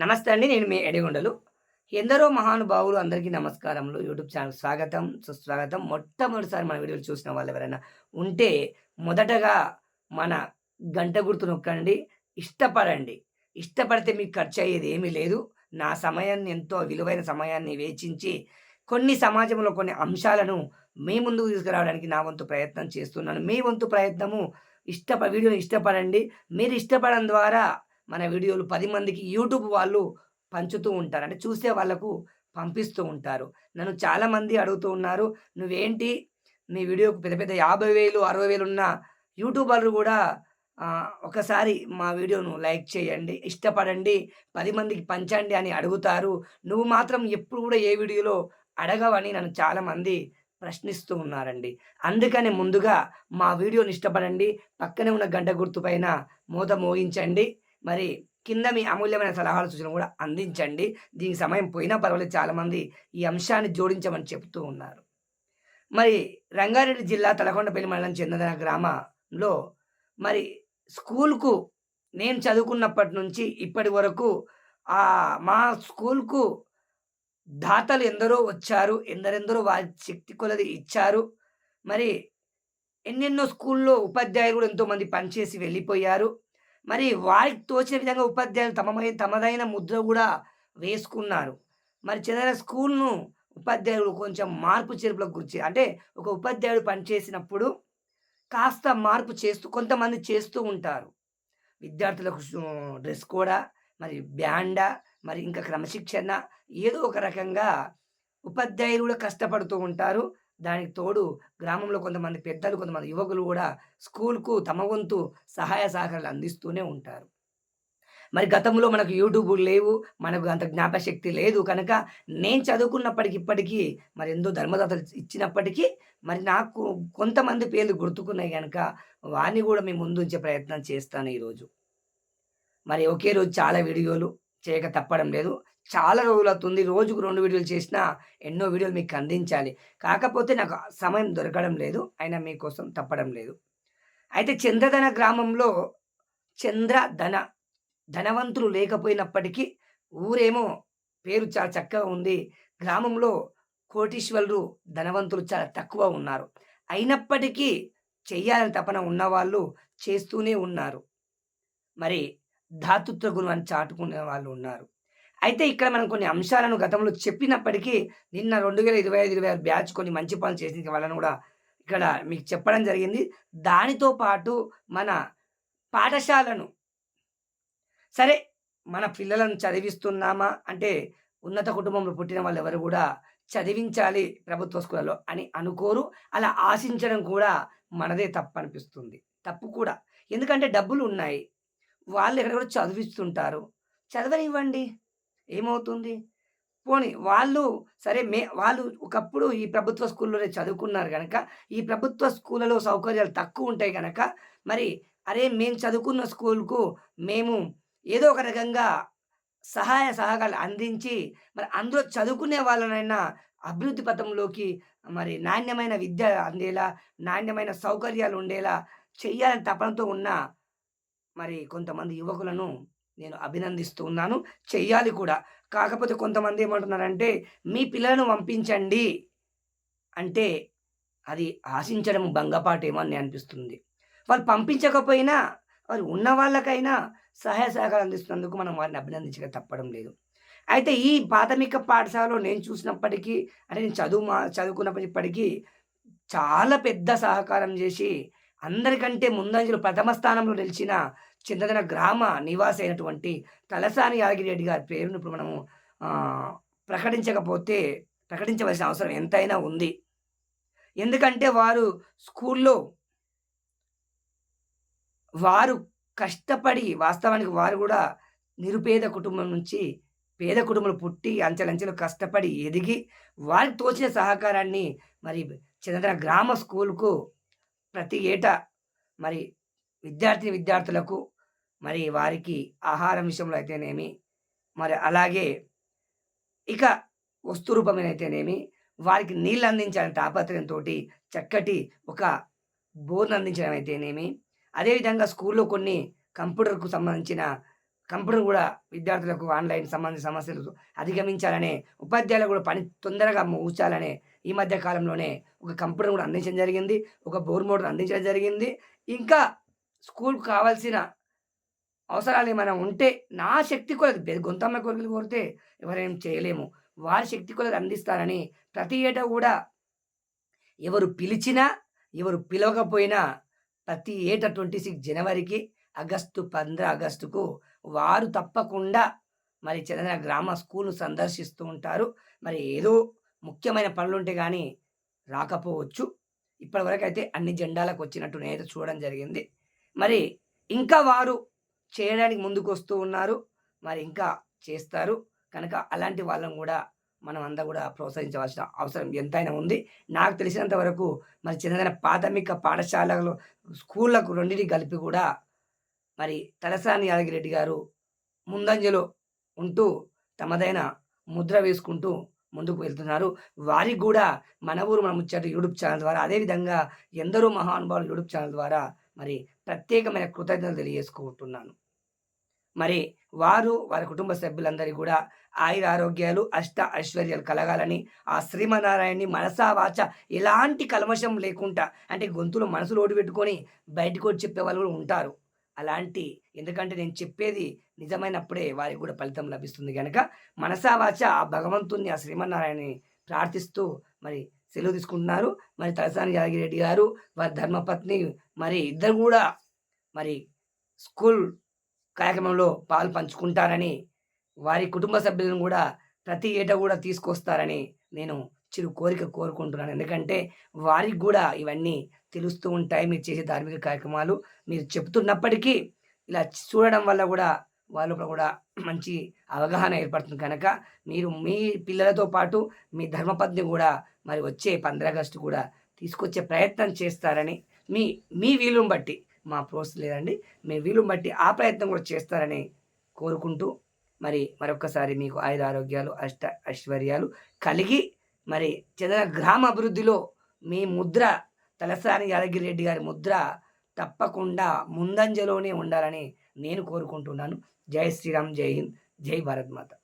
నమస్తే అండి నేను మీ ఎడిగొండలు. ఎందరో మహానుభావులు అందరికీ నమస్కారములు. యూట్యూబ్ ఛానల్ స్వాగతం సుస్వాగతం. మొట్టమొదటిసారి మన వీడియోలు చూసిన వాళ్ళు ఎవరైనా ఉంటే మొదటగా మన గంట గుర్తు నొక్కండి ఇష్టపడండి. ఇష్టపడితే మీకు ఖర్చు అయ్యేది ఏమీ లేదు. నా సమయాన్ని ఎంతో విలువైన సమయాన్ని వేచించి కొన్ని సమాజంలో కొన్ని అంశాలను మీ ముందుకు తీసుకురావడానికి నా వంతు ప్రయత్నం చేస్తున్నాను. మీ వంతు ప్రయత్నము ఇష్టప వీడియోని ఇష్టపడండి. మీరు ఇష్టపడడం ద్వారా మన వీడియోలు పది మందికి యూట్యూబ్ వాళ్ళు పంచుతూ ఉంటారు. అంటే చూసే వాళ్ళకు పంపిస్తూ ఉంటారు. నన్ను చాలామంది అడుగుతూ ఉన్నారు. నువ్వేంటి? నీ వీడియోకు పెద్ద పెద్ద యాభై వేలు అరవై వేలు ఉన్న యూట్యూబర్లు కూడా ఒకసారి మా వీడియోను లైక్ చేయండి. ఇష్టపడండి. పది మందికి పంచండి అని అడుగుతారు. నువ్వు మాత్రం ఎప్పుడు కూడా ఏ వీడియోలో అడగవని నన్ను చాలామంది ప్రశ్నిస్తూ ఉన్నారండి. అందుకని ముందుగా మా వీడియోని ఇష్టపడండి. పక్కనే ఉన్న గంట గుర్తు పైన మూత మోగించండి. మరి కింద మీ అమూల్యమైన సలహాలు సూచనలు కూడా అందించండి. దీనికి సమయం పోయినా పర్వాలేదు. చాలామంది ఈ అంశాన్ని జోడించమని చెప్తూ ఉన్నారు. మరి రంగారెడ్డి జిల్లా తలకొండపల్లి మండలం చెందిన గ్రామంలో మరి స్కూల్కు నేను చదువుకున్నప్పటి నుంచి ఇప్పటి వరకు మా స్కూల్కు దాతలు ఎందరో వచ్చారు. ఎందరెందరో వారి శక్తి కొలది ఇచ్చారు. మరి ఎన్నెన్నో స్కూల్లో ఉపాధ్యాయులు కూడా ఎంతోమంది పనిచేసి వెళ్ళిపోయారు. మరి వారికి తోచిన విధంగా ఉపాధ్యాయులు తమ తమదైన ముద్ర కూడా వేసుకున్నారు. మరి చిన్న స్కూల్ను ఉపాధ్యాయులు కొంచెం మార్పు చేర్పులకు గురించి అంటే ఒక ఉపాధ్యాయుడు పనిచేసినప్పుడు కాస్త మార్పు చేస్తూ కొంతమంది చేస్తూ ఉంటారు. విద్యార్థులకు డ్రెస్ కూడా మరి బ్యాండా మరి ఇంకా క్రమశిక్షణ ఏదో ఒక రకంగా ఉపాధ్యాయులు కూడా కష్టపడుతూ ఉంటారు. దానికి తోడు గ్రామంలో కొంతమంది పెద్దలు కొంతమంది యువకులు కూడా స్కూల్కు తమ వంతు సహాయ సహకారాలు అందిస్తూనే ఉంటారు. మరి గతంలో మనకు యూట్యూబ్ లేవు మనకు అంత జ్ఞాపశక్తి లేదు కనుక నేను చదువుకున్నప్పటికి ఇప్పటికీ మరి ఎంతో ధర్మదాతలు ఇచ్చినప్పటికీ మరి నాకు కొంతమంది పేర్లు గుర్తుకున్నాయి కనుక వారిని కూడా మీ ముందుంచే ప్రయత్నం చేస్తాను ఈరోజు. మరి ఒకే రోజు చాలా వీడియోలు చేయక తప్పడం లేదు. చాలా రోజులు అవుతుంది రోజుకు రెండు వీడియోలు చేసినా ఎన్నో వీడియోలు మీకు అందించాలి. కాకపోతే నాకు సమయం దొరకడం లేదు. అయినా మీకోసం తప్పడం లేదు. అయితే చంద్రధన గ్రామంలో చంద్రధన ధనవంతులు లేకపోయినప్పటికీ ఊరేమో పేరు చాలా చక్కగా ఉంది. గ్రామంలో కోటీశ్వరులు ధనవంతులు చాలా తక్కువ ఉన్నారు. అయినప్పటికీ చెయ్యాలని తపన ఉన్నవాళ్ళు చేస్తూనే ఉన్నారు. మరి ధాతృత్వ గుణాన్ని చాటుకునే వాళ్ళు ఉన్నారు. అయితే ఇక్కడ మనం కొన్ని అంశాలను గతంలో చెప్పినప్పటికీ నిన్న రెండు వేల ఇరవై ఐదు ఇరవై ఆరు బ్యాచ్ కొన్ని మంచి పనులు చేసిన వాళ్ళని కూడా ఇక్కడ మీకు చెప్పడం జరిగింది. దానితో పాటు మన పాఠశాలను సరే మన పిల్లలను చదివిస్తున్నామా? అంటే ఉన్నత కుటుంబంలో పుట్టిన వాళ్ళు ఎవరు కూడా చదివించాలి ప్రభుత్వ స్కూళ్ళలో అని అనుకోరు. అలా ఆశించడం కూడా మనదే తప్పు అనిపిస్తుంది. తప్పు కూడా. ఎందుకంటే డబ్బులు ఉన్నాయి. వాళ్ళు ఎక్కడ చదివిస్తుంటారు. చదవనివ్వండి. ఏమవుతుంది? పోనీ వాళ్ళు సరే మే వాళ్ళు ఒకప్పుడు ఈ ప్రభుత్వ స్కూల్లోనే చదువుకున్నారు కనుక ఈ ప్రభుత్వ స్కూళ్ళలో సౌకర్యాలు తక్కువ ఉంటాయి కనుక మరి అరే మేము చదువుకున్న స్కూల్కు మేము ఏదో ఒక రకంగా సహాయ సహకారాలు అందించి మరి అందులో చదువుకునే వాళ్ళనైనా అభివృద్ధి పథంలోకి మరి నాణ్యమైన విద్య అందేలా నాణ్యమైన సౌకర్యాలు ఉండేలా చెయ్యాలని తపనతో ఉన్న మరి కొంతమంది యువకులను నేను అభినందిస్తూ ఉన్నాను చెయ్యాలి కూడా. కాకపోతే కొంతమంది ఏమంటున్నారంటే మీ పిల్లలను పంపించండి. అంటే అది ఆశించడం భంగపాటేమో అని అనిపిస్తుంది. వాళ్ళు పంపించకపోయినా వారు ఉన్న వాళ్ళకైనా సహాయ సహకారం అందిస్తున్నందుకు మనం వారిని అభినందించక తప్పడం లేదు. అయితే ఈ ప్రాథమిక పాఠశాలలో నేను చూసినప్పటికీ అంటే నేను చదువు మా చదువుకున్నప్పటికీ చాలా పెద్ద సహకారం చేసి అందరికంటే ముందంజలో ప్రథమ స్థానంలో నిలిచిన చింతదన గ్రామ నివాసి అయినటువంటి తలసాని యాదగిరెడ్డి గారి పేరును ఇప్పుడు మనము ప్రకటించకపోతే ప్రకటించవలసిన అవసరం ఎంతైనా ఉంది. ఎందుకంటే వారు స్కూల్లో వారు కష్టపడి వాస్తవానికి వారు కూడా నిరుపేద కుటుంబం నుంచి పేద కుటుంబాలు పుట్టి అంచెలంచెలు కష్టపడి ఎదిగి వారికి తోచిన సహకారాన్ని మరి చిన్న గ్రామ స్కూల్కు ప్రతి ఏటా మరి విద్యార్థిని విద్యార్థులకు మరి వారికి ఆహారం విషయంలో అయితేనేమి మరి అలాగే ఇక వస్తు రూపమైన అయితేనేమి వారికి నీళ్ళు అందించాలని తాపత్రయంతో చక్కటి ఒక బోర్ను అందించడం అయితేనేమి అదేవిధంగా స్కూల్లో కొన్ని కంప్యూటర్కు సంబంధించిన కంప్యూటర్ కూడా విద్యార్థులకు ఆన్లైన్ సంబంధించిన సమస్యలు అధిగమించాలనే ఉపాధ్యాయులు కూడా పని తొందరగా ముగించాలనే ఈ మధ్య కాలంలోనే ఒక కంప్యూటర్ కూడా అందించడం జరిగింది ఒక బోర్ మోటార్ అందించడం జరిగింది. ఇంకా స్కూల్కి కావాల్సిన అవసరాలు ఏమైనా ఉంటే నా శక్తి కొలది. గొంతమ్మ కోరికలు కోరితే ఎవరేం చేయలేము. వారి శక్తి కొలది అందిస్తారని ప్రతి ఏటా కూడా ఎవరు పిలిచినా ఎవరు పిలవకపోయినా ప్రతి ఏటా ట్వంటీ సిక్స్ జనవరికి ఆగస్టు పంద్ర ఆగస్టుకు వారు తప్పకుండా మరి చంద్ర గ్రామ స్కూల్ను సందర్శిస్తూ ఉంటారు. మరి ఏదో ముఖ్యమైన పనులుంటే కానీ రాకపోవచ్చు. ఇప్పటివరకు అయితే అన్ని జెండాలకు వచ్చినట్టు నేనైతే చూడడం జరిగింది. మరి ఇంకా వారు చేయడానికి ముందుకు వస్తూ ఉన్నారు. మరి ఇంకా చేస్తారు. కనుక అలాంటి వాళ్ళని కూడా మనం అంతా కూడా ప్రోత్సహించవలసిన అవసరం ఎంతైనా ఉంది. నాకు తెలిసినంత వరకు మరి చిన్నదైన ప్రాథమిక పాఠశాలలో స్కూళ్ళకు రెండింటి కలిపి కూడా మరి తలసాని యాదగిరెడ్డి గారు ముందంజలో ఉంటూ తమదైన ముద్ర వేసుకుంటూ ముందుకు వెళ్తున్నారు. వారికి కూడా మన ఊరు మన ముచ్చట యూట్యూబ్ ఛానల్ ద్వారా అదేవిధంగా ఎందరో మహానుభావులు యూట్యూబ్ ఛానల్ ద్వారా మరి ప్రత్యేకమైన కృతజ్ఞతలు తెలియజేసుకుంటున్నాను. మరి వారు వారి కుటుంబ సభ్యులందరి కూడా ఆయుర ఆరోగ్యాలు అష్ట ఐశ్వర్యాలు కలగాలని ఆ శ్రీమనారాయణని మనసా వాచ ఎలాంటి కల్మషం లేకుండా అంటే గొంతులో మనసులో ఓడి పెట్టుకొని బయటకు వచ్చి చెప్పే వాళ్ళు కూడా ఉంటారు. అలాంటి ఎందుకంటే నేను చెప్పేది నిజమైనప్పుడే వారికి కూడా ఫలితం లభిస్తుంది కనుక మనసా వాచ ఆ భగవంతుని ఆ శ్రీమన్నారాయణని ప్రార్థిస్తూ మరి సెలవు తీసుకుంటున్నారు. మరి తలసాని యాదగిరెడ్డి గారు వారి ధర్మపత్ని మరి ఇద్దరు కూడా మరి స్కూల్ కార్యక్రమంలో పాలు పంచుకుంటారని వారి కుటుంబ సభ్యులను కూడా ప్రతి ఏటా కూడా తీసుకొస్తారని నేను చిరు కోరిక కోరుకుంటున్నాను. ఎందుకంటే వారికి కూడా ఇవన్నీ తెలుస్తూ ఉంటాయి. మీరు చేసే ధార్మిక కార్యక్రమాలు మీరు చెప్తున్నప్పటికీ ఇలా చూడడం వల్ల కూడా వాళ్ళ కూడా మంచి అవగాహన ఏర్పడుతుంది. కనుక మీరు మీ పిల్లలతో పాటు మీ ధర్మపత్ని కూడా మరి వచ్చే ఆగస్టు కూడా తీసుకొచ్చే ప్రయత్నం చేస్తారని మీ మీ వీలుని బట్టి మా ప్రోస్ లేదండి మీ వీలుని బట్టి ఆ ప్రయత్నం కూడా చేస్తారని కోరుకుంటూ మరి మరొకసారి మీకు ఆయుధ ఆరోగ్యాలు అష్ట ఐశ్వర్యాలు కలిగి మరి చంద్ర గ్రామ అభివృద్ధిలో మీ ముద్ర తలసాని యాదగిరి రెడ్డి గారి ముద్ర తప్పకుండా ముందంజలోనే ఉండాలని నేను కోరుకుంటున్నాను. జై శ్రీరామ్ జై హింద్ జై భారత్ మాత.